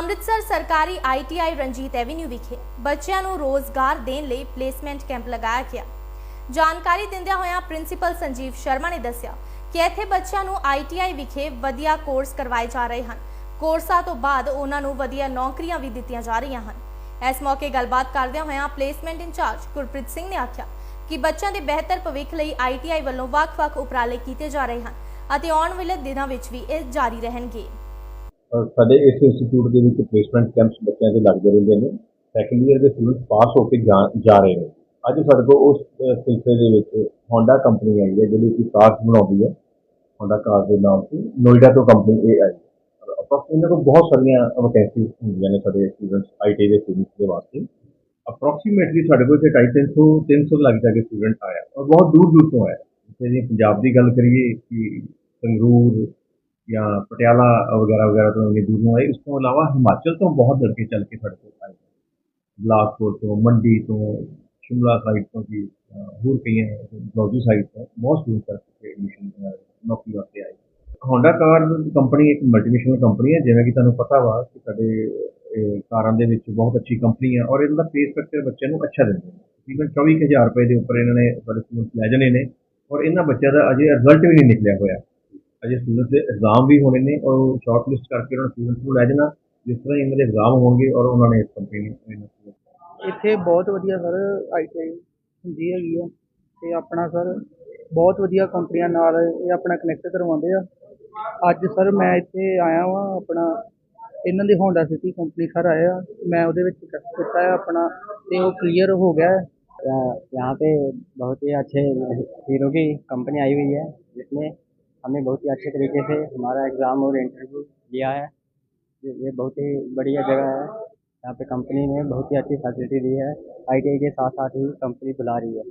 ਅੰਮ੍ਰਿਤਸਰ ਸਰਕਾਰੀ ITI Ranjit avenue ਵਿਖੇ ਬੱਚਿਆਂ ਨੂੰ ਰੋਜ਼ਗਾਰ ਦੇਣ ਲਈ ਪਲੇਸਮੈਂਟ ਕੈਂਪ ਲਗਾਇਆ ਗਿਆ। ਜਾਣਕਾਰੀ ਦਿੰਦਿਆਂ ਹੋਇਆਂ ਪ੍ਰਿੰਸੀਪਲ ਸੰਜੀਵ ਸ਼ਰਮਾ ਨੇ ਦੱਸਿਆ ਕਿ ਇੱਥੇ ਬੱਚਿਆਂ ਨੂੰ ਆਈਟੀਆਈ ਵਿਖੇ ਵਧੀਆ ਕੋਰਸ ਕਰਵਾਏ ਜਾ ਰਹੇ ਹਨ। ਕੋਰਸਾਂ ਤੋਂ ਬਾਅਦ ਉਹਨਾਂ ਨੂੰ ਵਧੀਆ ਨੌਕਰੀਆਂ ਵੀ ਦਿੱਤੀਆਂ ਜਾ ਰਹੀਆਂ ਹਨ। ਇਸ ਮੌਕੇ ਗੱਲਬਾਤ ਕਰਦਿਆਂ ਹੋਇਆਂ ਪਲੇਸਮੈਂਟ ਇੰਚਾਰਜ ਗੁਰਪ੍ਰੀਤ ਸਿੰਘ ਨੇ ਆਖਿਆ ਕਿ ਬੱਚਿਆਂ ਦੇ ਬਿਹਤਰ ਭਵਿੱਖ ਲਈ ਆਈਟੀਆਈ ਵੱਲੋਂ ਵੱਖ-ਵੱਖ ਉਪਰਾਲੇ ਕੀਤੇ ਜਾ ਰਹੇ ਹਨ ਅਤੇ ਆਉਣ ਵਾਲੇ ਦਿਨਾਂ ਵਿੱਚ ਵੀ ਇਹ ਜਾਰੀ ਰਹਿਣਗੇ। ਸਾਡੇ ਇਸ ਇੰਸਟੀਚਿਊਟ ਦੇ ਵਿੱਚ ਪਲੇਸਮੈਂਟ ਕੈਂਪਸ ਬੱਚਿਆਂ ਦੇ ਲੱਗਦੇ ਰਹਿੰਦੇ ਨੇ। ਸੈਕੰਡ ਈਅਰ ਦੇ ਸਟੂਡੈਂਟਸ ਪਾਸ ਹੋ ਕੇ ਜਾ ਜਾ ਰਹੇ ਨੇ। ਅੱਜ ਸਾਡੇ ਕੋਲ ਉਸ ਸਿਲਸਿਲੇ ਦੇ ਵਿੱਚ ਹੋਂਡਾ ਕੰਪਨੀ ਆਈ ਹੈ, ਜਿਹੜੀ ਕਿ ਕਾਰਸ ਬਣਾਉਂਦੀ ਹੈ। ਹੋਂਡਾ ਕਾਰ ਦੇ ਨਾਮ ਤੇ ਨੋਇਡਾ ਤੋਂ ਕੰਪਨੀ ਇਹ ਆਈ ਅਪਰੋਕਸ ਇਹਨਾਂ ਕੋਲ ਬਹੁਤ ਸਾਰੀਆਂ ਵੈਕੈਂਸੀਜ਼ ਹੁੰਦੀਆਂ ਨੇ ਸਾਡੇ ਸਟੂਡੈਂਟਸ ਆਈਟੀ ਦੇ ਸਟੂਡੈਂਟਸ ਦੇ ਵਾਸਤੇ। ਅਪਰੋਕਸੀਮੇਟਲੀ ਸਾਡੇ ਕੋਲ ਇੱਥੇ 250 300 ਲੱਗ ਜਾ ਕੇ ਸਟੂਡੈਂਟ ਆਇਆ। ਔਰ ਬਹੁਤ ਦੂਰ ਦੂਰ ਤੋਂ ਆਇਆ। ਜਿਵੇਂ ਜੀ ਪੰਜਾਬ ਦੀ ਗੱਲ ਕਰੀਏ ਕਿ ਸੰਗਰੂਰ ਜਾਂ ਪਟਿਆਲਾ ਵਗੈਰਾ ਵਗੈਰਾ ਤੋਂ ਇੰਨੀ ਦੂਰੋਂ ਆਏ। ਉਸ ਤੋਂ ਇਲਾਵਾ ਹਿਮਾਚਲ ਤੋਂ ਬਹੁਤ ਲੜਕੇ ਚੱਲ ਕੇ ਸਾਡੇ ਕੋਲ ਆਏ। ਬਿਲਾਸਪੁਰ ਤੋਂ, ਮੰਡੀ ਤੋਂ, ਸ਼ਿਮਲਾ ਸਾਈਡ ਤੋਂ ਵੀ ਹੋਰ ਕਈਆਂ ਜੌਜੀ ਸਾਈਡ ਤੋਂ ਬਹੁਤ ਸਟੂਡੈਂਟ ਕਰਕੇ ਐਡਮਿਸ਼ਨ ਨੌਕਰੀ ਵਾਸਤੇ ਆਏ। ਹੋਂਡਾ ਕਾਰ ਕੰਪਨੀ ਇੱਕ ਮਲਟੀਨੈਸ਼ਨਲ ਕੰਪਨੀ ਹੈ। ਜਿਵੇਂ ਕਿ ਤੁਹਾਨੂੰ ਪਤਾ ਵਾ ਕਿ ਸਾਡੇ ਕਾਰਾਂ ਦੇ ਵਿੱਚ ਬਹੁਤ ਅੱਛੀ ਕੰਪਨੀ ਹੈ ਔਰ ਇਹਨਾਂ ਦਾ ਪੇ ਸਟਰਕਚਰ ਬੱਚਿਆਂ ਨੂੰ ਅੱਛਾ ਦਿੰਦੇ ਨੇ। ਤਕਰੀਬਨ 24000 ਰੁਪਏ ਦੇ ਉੱਪਰ ਇਹਨਾਂ ਨੇ ਸਾਡੇ ਸਟੂਡੈਂਟਸ ਲੈ ਜਾਣੇ ਨੇ ਔਰ ਇਹਨਾਂ ਬੱਚਿਆਂ ਦਾ ਅਜੇ ਰਿਜ਼ਲਟ ਵੀ ਨਹੀਂ ਨਿਕਲਿਆ ਹੋਇਆ। ਅਜੇ ਸਟੂਡੈਂਟਸ ਦੇ ਐਗਜ਼ਾਮ ਵੀ ਹੋਣੇ ਨੇ ਔਰ ਸ਼ਾਰਟ ਲਿਸਟ ਕਰਕੇ ਉਹਨਾਂ ਸਟੂਡੈਂਟਸ ਨੂੰ ਲੈ ਜਾਣਾ ਜਿਸ ਤਰ੍ਹਾਂ ਹੀ ਇਹਨਾਂ ਦੇ ਐਗਜ਼ਾਮ ਹੋਣਗੇ ਔਰ ਉਹਨਾਂ ਨੇ ਇਸ ਕੰਪਨੀ ਨੂੰ ਇਹਨਾਂ ਨੂੰ ਇੱਥੇ ਬਹੁਤ ਵਧੀਆ ਸਰ ਆਈਟੀਆਈ ਹੁੰਦੀ ਹੈਗੀ ਆ ਤੇ ਆਪਣਾ ਸਰ ਬਹੁਤ ਵਧੀਆ ਕੰਪਨੀਆਂ ਨਾਲ ਇਹ ਆਪਣਾ ਕਨੈਕਟ ਕਰਵਾਉਂਦੇ ਆ ਅੱਜ ਸਰ ਮੈਂ ਇੱਥੇ ਆਇਆ ਵਾਂ ਆਪਣਾ ਇਹਨਾਂ ਦੀ ਹੋਂਡਾ ਸਿਟੀ ਕੰਪਨੀ ਸਰ ਆਏ ਆ ਮੈਂ ਉਹਦੇ ਵਿੱਚ ਟੈਸਟ ਕੀਤਾ ਹੈ ਆਪਣਾ ਤੇ ਉਹ ਕਲੀਅਰ ਹੋ ਗਿਆ ਹੈ यहाँ यहाँ पे बहुत ही अच्छे हीरो की कंपनी आई हुई है जिसमें हमने बहुत ही अच्छे तरीके से हमारा एग्ज़ाम और इंटरव्यू लिया है। ये बहुत ही बढ़िया जगह है। यहाँ पे कंपनी ने बहुत ही अच्छी फैसिलिटी दी है। आईटीआई के साथ साथ ही कंपनी बुला रही है।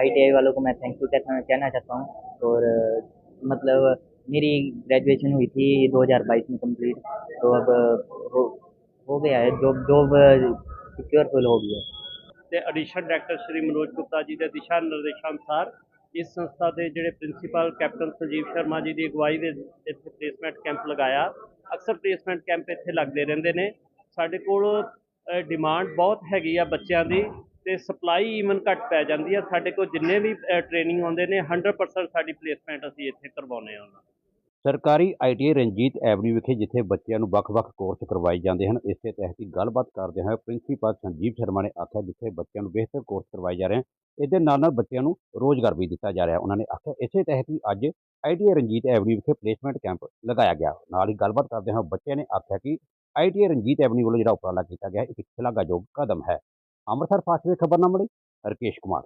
आईटीआई वालों को मैं थैंक यू कहना कहना चाहता हूँ। और मतलब मेरी ग्रेजुएशन हुई थी 2022 में कंप्लीट तो अब हो, हो गया है। जॉब जॉब सिक्योरफुल हो गया। है एडिशनल डायरेक्टर श्री मनोज गुप्ता जी के दिशा निर्देशानुसार ਇਸ ਸੰਸਥਾ ਦੇ ਜਿਹੜੇ ਪ੍ਰਿੰਸੀਪਲ ਕੈਪਟਨ ਸੰਜੀਵ ਸ਼ਰਮਾ ਜੀ ਦੀ ਅਗਵਾਈ ਦੇ ਇੱਥੇ ਪਲੇਸਮੈਂਟ ਕੈਂਪ ਲਗਾਇਆ। ਅਕਸਰ ਪਲੇਸਮੈਂਟ ਕੈਂਪ ਇੱਥੇ ਲੱਗਦੇ ਰਹਿੰਦੇ ਨੇ। ਸਾਡੇ ਕੋਲ ਡਿਮਾਂਡ ਬਹੁਤ ਹੈਗੀ ਆ ਬੱਚਿਆਂ ਦੀ ਤੇ ਸਪਲਾਈ ਈਵਨ ਘੱਟ ਪੈ ਜਾਂਦੀ ਆ। ਸਾਡੇ ਕੋਲ ਜਿੰਨੇ ਵੀ ਟ੍ਰੇਨਿੰਗ ਆਉਂਦੇ ਨੇ 100% ਸਾਡੀ ਪਲੇਸਮੈਂਟ ਅਸੀਂ ਇੱਥੇ ਕਰਵਾਉਂਦੇ ਹਾਂ ਉਹਨਾਂ ਦੀ। ਸਰਕਾਰੀ ਆਈਟੀਆਈ ਰਣਜੀਤ ਐਵਨਿਊ ਵਿਖੇ, ਜਿੱਥੇ ਬੱਚਿਆਂ ਨੂੰ ਵੱਖ-ਵੱਖ ਕੋਰਸ ਕਰਵਾਏ ਜਾਂਦੇ ਹਨ, ਇਸੇ ਤਹਿਤ ਹੀ ਗੱਲਬਾਤ ਕਰਦੇ ਹੋਏ ਪ੍ਰਿੰਸੀਪਲ ਸੰਜੀਵ ਸ਼ਰਮਾ ਨੇ ਆਖਿਆ, ਜਿੱਥੇ ਬੱਚਿਆਂ ਨੂੰ ਬਿਹਤਰ ਕੋਰਸ ਕਰਵਾਏ ਜਾ ਰਹੇ ਹਨ, ਇਹਦੇ ਨਾਲ ਨਾਲ ਬੱਚਿਆਂ ਨੂੰ ਰੋਜ਼ਗਾਰ ਵੀ ਦਿੱਤਾ ਜਾ ਰਿਹਾ ਉਹਨਾਂ ਨੇ ਆਖਿਆ, ਇਸੇ ਤਹਿਤ ਹੀ ਅੱਜ ਆਈਟੀਆਈ ਰਣਜੀਤ ਐਵਨਿਊ ਵਿਖੇ ਪਲੇਸਮੈਂਟ ਕੈਂਪ ਲਗਾਇਆ ਗਿਆ। ਨਾਲ ਹੀ ਗੱਲਬਾਤ ਕਰਦੇ ਹੋਏ ਬੱਚਿਆਂ ਨੇ ਆਖਿਆ ਕਿ ਆਈਟੀਆਈ ਰਣਜੀਤ ਐਵਨਿਊ ਵੱਲੋਂ ਜਿਹੜਾ ਉਪਰਾਲਾ ਕੀਤਾ ਗਿਆ, ਇੱਕ ਸ਼ਲਾਘਾਯੋਗ ਕਦਮ ਹੈ। ਅੰਮ੍ਰਿਤਸਰ ਫਾਸਟ ਵੇ ਖਬਰਨਾਮਾ ਲਈ ਰਕੇਸ਼ ਕੁਮਾਰ।